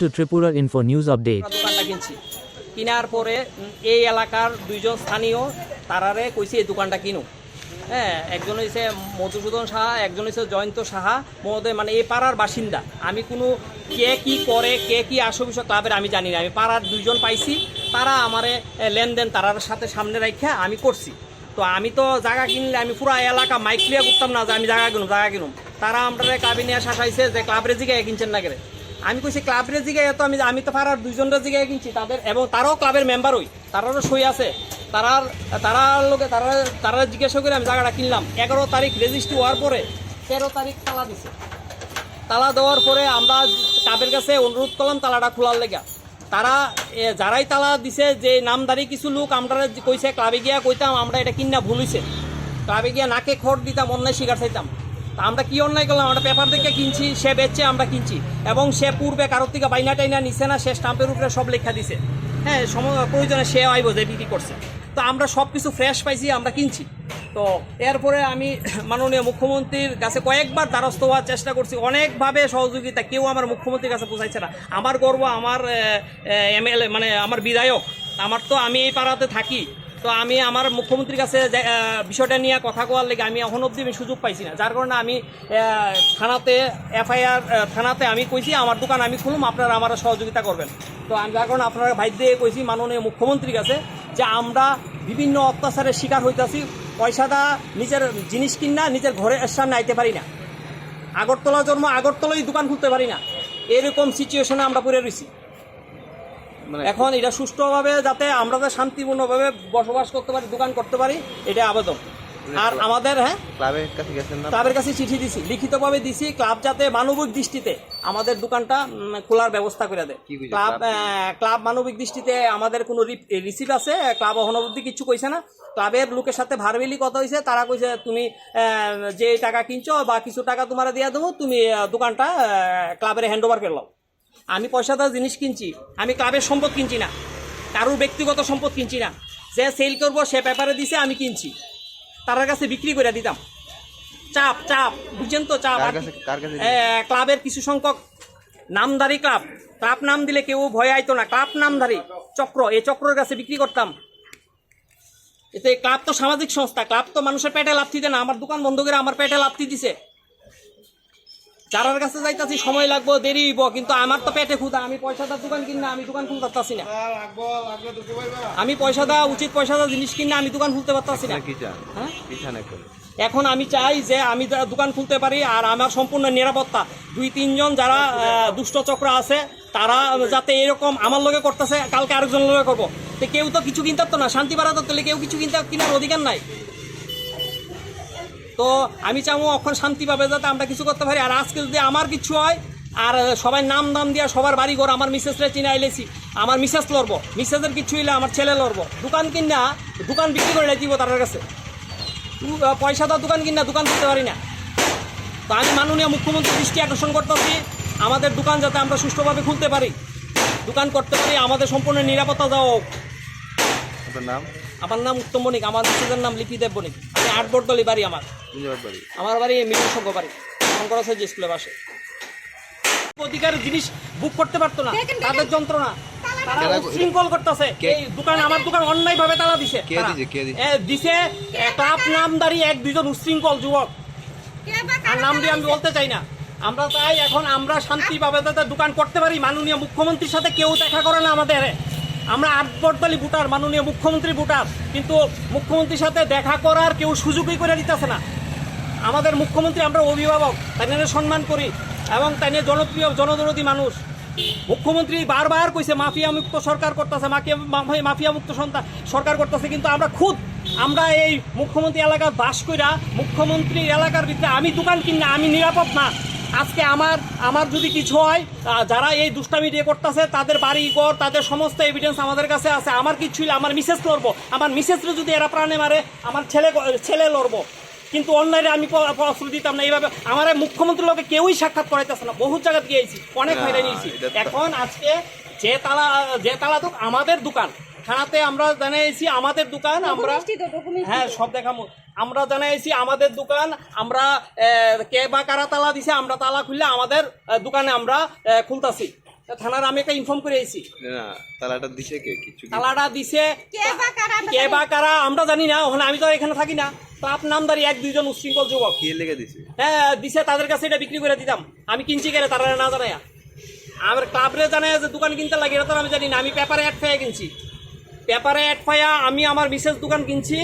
To Tripura Info News Update. আমরা দোকানটা কিনছি। কেনার পরে এই এলাকার দুইজন স্থানীয়, তারারে কইছে এই দোকানটা কিনো। হ্যাঁ একজন হয়েছে মধুসূদন সাহা, একজন হয়েছে জয়ন্ত সাহা। মহোদয় মানে এই পাড়ার বাসিন্দা। আমি কোনো কে কি করে, কে কি আসো বিষয় ক্লাবের আমি জানি না। আমি পাড়ার দুইজন পাইছি, তারা আমারে লেনদেন তারার সাথে সামনে রাখা আমি করছি। তো আমি তো জায়গা কিনলে আমি পুরো এলাকা মাইক ক্লিয়ার করতাম না যে আমি জায়গা কিনুম জায়গা কিনুম। তারা আমরা ক্লাবে নিয়ে শাসাইছে যে, ক্লাবের জিগায় কিনছেন না করে? আমি কইছি, ক্লাবের জিগায় তো আমি আমি তো পাড়ার দুইজনের জিগায় কিনছি। তাদের এবং তারাও ক্লাবের মেম্বার হই তারারও সই আছে। তারার তারা লোকে তারা তারা জিজ্ঞাসা করে আমি জায়গাটা কিনলাম। এগারো তারিখ রেজিস্ট্রি হওয়ার পরে তেরো তারিখ তালা দিছে। তালা দেওয়ার পরে আমরা ক্লাবের কাছে অনুরোধ করলাম তালাটা খোলার লেগা। তারা যারাই তালা দিছে, যে নামদারি কিছু লোক আমরা কইছে, ক্লাবে গিয়া কইতাম আমরা এটা কিনা ভুল হইছে। ক্লাবে গিয়া নাকে খড় দিতাম, অন্যায় শিকার চাইতাম। আমরা কি অন্যায় করলাম? আমরা পেপার দেখে কিনছি, সে বেচছে, আমরা কিনছি। এবং সে পূর্বে কারোর থেকে বাইনা টাইনা নিছে না, সে স্টাম্পের উপরে সব লেখা দিছে। হ্যাঁ সম প্রয়োজনে সে আইব যে বিক্রি করছে। তো আমরা সব কিছু ফ্রেশ পাইছি, আমরা কিনছি। তো এরপরে আমি মাননীয় মুখ্যমন্ত্রীর কাছে কয়েকবার দ্বারস্থ হওয়ার চেষ্টা করছি। অনেকভাবে সহযোগিতা, কেউ আমার মুখ্যমন্ত্রীর কাছে পৌঁছাইছে না। আমার গর্ব, আমার এমএলএ মানে আমার বিধায়ক, আমার তো আমি এই পাড়াতে থাকি। তো আমি আমার মুখ্যমন্ত্রীর কাছে বিষয়টা নিয়ে কথা কোয়ার লেগে আমি এখন অবধি আমি সুযোগ পাইছি না। যার কারণে আমি থানাতে, এফআইআর থানাতে আমি কইছি, আমার দোকান আমি খুলুম, আপনারা আমার সহযোগিতা করবেন। তো আমি যার কারণে আপনারা ভাই দিয়ে কইছি, মাননীয় মুখ্যমন্ত্রীর কাছে যে আমরা বিভিন্ন অত্যাচারের শিকার হইতাছি, পয়সাটা নিজের জিনিস কিনা নিজের ঘরের সামনে আইতে পারি না। আগরতলা জন্ম আগরতলায় দোকান খুলতে পারি না। এরকম সিচুয়েশনে আমরা পড়ে রয়েছি এখন এটা সুষ্ঠুভাবে যাতে আমরা শান্তিপূর্ণভাবে বসবাস করতে পারি দোকান করতে পারি এটা আবেদন। আর আমাদের হ্যাঁ? ক্লাবের কাছে গেছেন না? ক্লাবের কাছে চিঠি দিছি লিখিতভাবে দিছি ক্লাব যাতে মানবিক দৃষ্টিতে আমাদের দোকানটা খোলার ব্যবস্থা করে দেয়। Club club? মানবিক দৃষ্টিতে আমাদের কোনো রিসিভ আছে ক্লাব অবধি কিছু কইছে না। ক্লাবের লোকের সাথে ভারবেলি কথা হয়েছে তারা কইছে তুমি যে টাকা কিনছো বা কিছু টাকা তোমার দিয়ে দেবো তুমি দোকানটা ক্লাবের হ্যান্ড ওভার নাও পয়সা পয়সাদার জিনিস কিনছি আমি ক্লাবের সম্পদ কিনছি না। কারোর ব্যক্তিগত সম্পদ কিনছি না। যে সেল করব সে পেপারে দিছে আমি কিনছি। তার কাছে বিক্রি করে দিতাম। চাপ চাপ বুঝছেন তো চাপ। ক্লাবের কিছু সংখ্যক নামধারী ক্লাব। ক্লাব নাম দিলে কেউ ভয় আইতো না। ক্লাব নামধারী চক্র। এই চক্রের কাছে বিক্রি করতাম। এতে ক্লাব তো সামাজিক সংস্থা। ক্লাব তো মানুষের পেটে লাথি দেয় না। আমার দোকান বন্ধ করে আমার পেটে লাথি দিছে যারার কাছে যাইতাছি সময় লাগবো দেরি হইব কিন্তু আমার তো পেটে ক্ষুদা আমি পয়সাদার দোকান কিনা আমি দোকান খুলতে পারতাছি না। আমি পয়সা দেওয়া উচিত পয়সা দেওয়া জিনিস কিনা আমি দোকান খুলতে পারতাছি না। হ্যাঁ? এখন? এখন আমি চাই যে আমি যা- দোকান খুলতে পারি আর আমার সম্পূর্ণ নিরাপত্তা। দুই তিনজন যারা আহ, দুষ্ট চক্র আছে তারা যাতে এরকম আমার লগে করতেছে কালকে আরেকজন লগে করব। তো কেউ তো কিছু কিনতে পারতো না। শান্তি বাড়াতে তাহলে কেউ কিছু কিনতে কেনার অধিকার নাই। তো আমি চাবো অখন শান্তি পাবে যাতে আমরা কিছু করতে পারি। আর আজকে যদি আমার কিছু হয়, আর সবাই নাম দাম দিয়া সবার বাড়ি ঘর আমার মিসেসরে চিনা আইলেছি। আমার মিসেস লড়বো, মিসেসের কিছু হইলে আমার ছেলে লড়বো। দোকান কিনা, দোকান বিক্রি করে দিব তার কাছে। পয়সা তো দোকান কিনা, দোকান দিতে পারি না। তো আমি মাননীয় মুখ্যমন্ত্রী দৃষ্টি আকর্ষণ করতেছি, আমাদের দোকান যাতে আমরা সুষ্ঠুভাবে খুলতে পারি। দোকান করতে পারি, আমাদের সম্পূর্ণ নিরাপত্তা দেওয়া আপনার নাম? আমার নাম উত্তম বণিক আমার নাম লিপিদেব বণিক। আমি আট বটদলি বাড়ি আমার। বাড়ি। আমার বাড়ি মিলন সঙ্গ বাড়ি শঙ্কর আছে যে স্কুলে বাসে অধিকার জিনিস বুক করতে পারতো না তাদের যন্ত্রণা। তারা তারা- করতেছে। এই দোকান আমার দোকান অন্যায় ভাবে তারা দিছে দিছে, কে দিছে? এ, দিছে এ, ক্লাব নামদারি এক দুজন উচ্ছৃঙ্খল যুবক। আর নাম দিয়ে আমি বলতে চাই না। আমরা চাই এখন আমরা শান্তিভাবে দোকান করতে পারি। মাননীয় মুখ্যমন্ত্রীর সাথে কেউ দেখা করে না আমাদের। আমরা আটবর্তালি ভোটার, মাননীয় মুখ্যমন্ত্রী ভোটার, কিন্তু মুখ্যমন্ত্রীর সাথে দেখা করার কেউ সুযোগই করে দিতেছে না। আমাদের মুখ্যমন্ত্রী আমরা অভিভাবক, তাই নিয়ে সম্মান করি, এবং তাই নিয়ে জনপ্রিয়, জনদরদী মানুষ। মুখ্যমন্ত্রী বারবার কইছে মাফিয়া মুক্ত সরকার করতেছে, মাফিয়া মুক্ত সন্তান সরকার করতেছে, কিন্তু আমরা খুদ আমরা এই মুখ্যমন্ত্রী এলাকার বাস কইরা মুখ্যমন্ত্রী এলাকার ভিতরে আমি দোকান কিনা আমি নিরাপদ না। আজকে আমার আমার যদি কিছু হয় যারা এই দুষ্টামি দিয়ে করতেছে তাদের বাড়ি ঘর তাদের সমস্ত এভিডেন্স আমাদের কাছে আছে। আমার কিছু আমার মিসেস লড়বো। আমার মিসেসরে যদি এরা প্রাণে মারে আমার ছেলে ছেলে লড়বো। কিন্তু অনলাইনে আমি প্রশ্ন দিতাম না। এইভাবে আমার মুখ্যমন্ত্রী মুখ্যমন্ত্রীর লোকে কেউই সাক্ষাৎ করাইতেছে না। বহু জায়গা গিয়েছি অনেক হয়রানি এখন আজকে যে তালা যে তালা তো আমাদের দোকান। থানাতে আমরা জানাইছি আমাদের দোকান আমরা হ্যাঁ সব দেখামো। আমরা জানাইছি আমাদের দোকান আমরা কে বা কারা তালা দিছে আমরা তালা খুললে আমাদের দোকানে আমরা খুলতাছি। থানার আমি একটা ইনফর্ম করে এসেছি না তালাটা দিছে কে? কিছু তালাটা দিছে কে বা কারা আমরা জানি না। ওখানে আমি তো এখানে থাকি না। ক্লাব নামদারি এক দুইজন উশৃঙ্খল যুবক। কে লেগে দিছে? হ্যাঁ দিছে তাদের কাছে এটা বিক্রি করে দিতাম। আমি কিনছি কেন তারা না জানাই আমার ক্লাবরে জানাই যে দোকান কিনতে লাগে, এটা তো আমি জানি না। আমি পেপারে অ্যাড ফাইয়া কিনছি। পেপারে অ্যাড ফাইয়া আমি আমার বিশেষ দোকান কিনছি,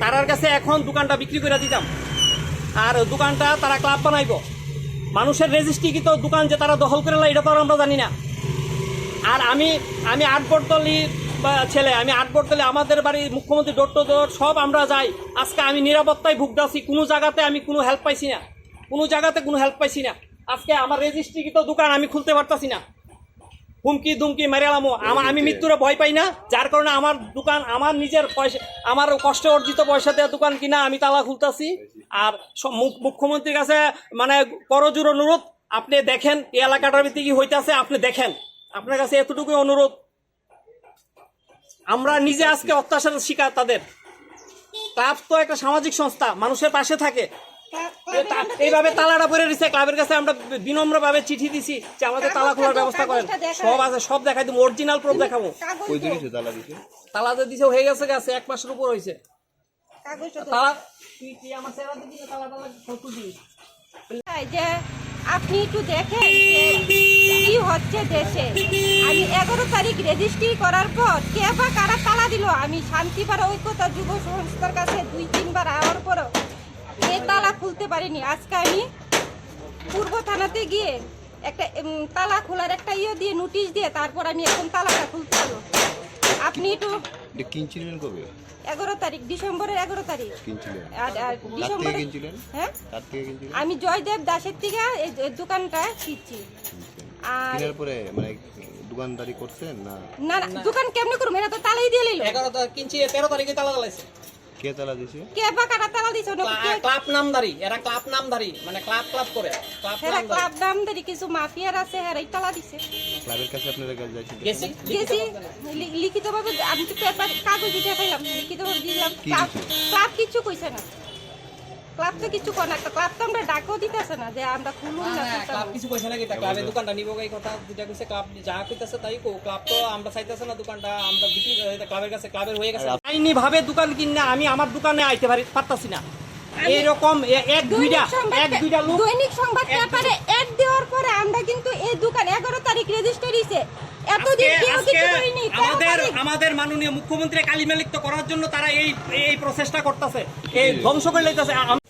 তারার কাছে এখন দোকানটা বিক্রি করে দিতাম। আর দোকানটা তারা ক্লাব বানাইব। মানুষের রেজিস্ট্রিকৃত দোকান যে তারা দখল করে এটা তো আমরা জানি না। আর আমি আমি আটবটতলি ছেলে, আমি আটবটতলি আমাদের বাড়ি মুখ্যমন্ত্রী ডোর টু ডোর সব আমরা যাই। আজকে আমি নিরাপত্তায় ভুগতাছি কোনো জায়গাতে আমি কোনো হেল্প পাইছি না। কোনো জায়গাতে কোনো হেল্প পাইছি না। আজকে আমার রেজিস্ট্রিকৃত দোকান আমি খুলতে পারতাছি না। হুমকি দুমকি মেরেলামো আমার আমি মৃত্যুরে ভয় পাই না যার কারণে আমার দোকান আমার নিজের পয়সা আমার কষ্ট অর্জিত পয়সা দেওয়া দোকান কিনা আমি তালা খুলতাছি। আর মুখ্যমন্ত্রীর কাছে মানে করজোর অনুরোধ আপনি দেখেন এই এলাকাটার ভিত্তি কি হইতাছে আপনি দেখেন। আপনার কাছে এতটুকুই অনুরোধ। আমরা নিজে আজকে অত্যাচারের শিকার তাদের। ক্লাব তো একটা সামাজিক সংস্থা মানুষের পাশে থাকে। এইভাবে তালাটা পরে দিছে ক্লাবের কাছে আমরা বিনম্র ভাবে চিঠি দিছি যে আমাদের তালা খোলার ব্যবস্থা করেন। সব আছে সব দেখাই দিব অরিজিনাল প্রুফ দেখাবো। কই দিছে তালা দিছে? তালা যে দিছে হয়ে গেছে গেছে এক মাসের উপর হয়েছে তালা তুই কি আমার চেহারা দিবি না তালা তালা ফটো দিবি? যে আপনি একটু দেখেন কি হচ্ছে দেশে। আমি এগারো তারিখ রেজিস্ট্রি করার পর কে বা কারা তালা দিল? আমি শান্তিপাড়া ঐক্যতা যুব সংস্থার কাছে দুই তিনবার আওয়ার পরও এ তালা খুলতে পারিনি। আজকে আমি পূর্ব থানাতে গিয়ে একটা তালা খোলার একটা ইয়ে দিয়ে নোটিশ দিয়ে তারপর আমি এখন তালাটা খুলতে পারব। আপনি একটু কিনছিলেন কবে? এগারো তারিখ ডিসেম্বরের এগারো তারিখ। আর আর কার থেকে ডিসেম্বরে কিনছিলেন হ্যাঁ? কার থেকে কিনছিলেন আমি জয়দেব দাসের থেকে এই দোকানটা কিনছি। আর পরে মানে দোকানদারি করছেন না? না দোকান কেমনে করব এরা তো তালাই দিয়ে লইল। এগারো তারিখ কিনছি তেরো তারিখে তালা কে তালা দিছে? কে বা কারা তালা দিছে? ওটা ক্লাব নামদারি এরা ক্লাব নামদারি মানে ক্লাব ক্লাব করে ক্লাব নামদারি। ক্লাব দামদারি কিছু মাফিয়ার আছে এরাই তালা দিছে। ক্লাবের কাছে আপনারা কাছে যাইছেন গেছি গেছি। লিখিতভাবে আমি তো পেপার কাগজ দেখাইলাম লিখিতভাবে দিলাম। ক্লাব কিছু কইছে না। ক্লাব তো কিছু কর না ক্লাব তো আমরা ডাকও দিতেছে না যে আমরা খুলুন না হ্যাঁ, ক্লাব খুলতাম। কিছু পয়সা ক্লাবের দোকানটা নিবো এই কথা যেটা কইছে ক্লাব যা কইতাছে তাই কো ক্লাব তো আমরা চাইতেছে না দোকানটা আমরা বিক্রি করে ক্লাবের কাছে ক্লাবের হয়ে গেছে। আইনি ভাবে দোকান কিনা আমি আমার দোকানে আইতে পারি পারতাছি না। এইরকম এক দুইটা এক দুইটা লোক দৈনিক সংবাদ পেপারে অ্যাড দেওয়ার পরে আমরা কিন্তু এই দোকান এগারো তারিখ রেজিস্টার হইছে। এতদিন আজকে- কেউ কিছু করিনি আমাদের। আমাদের মাননীয় মুখ্যমন্ত্রী কালিমালিপ্ত করার জন্য তারা এই এই প্রচেষ্টা করতেছে। এই ধ্বংস করে লইতেছে।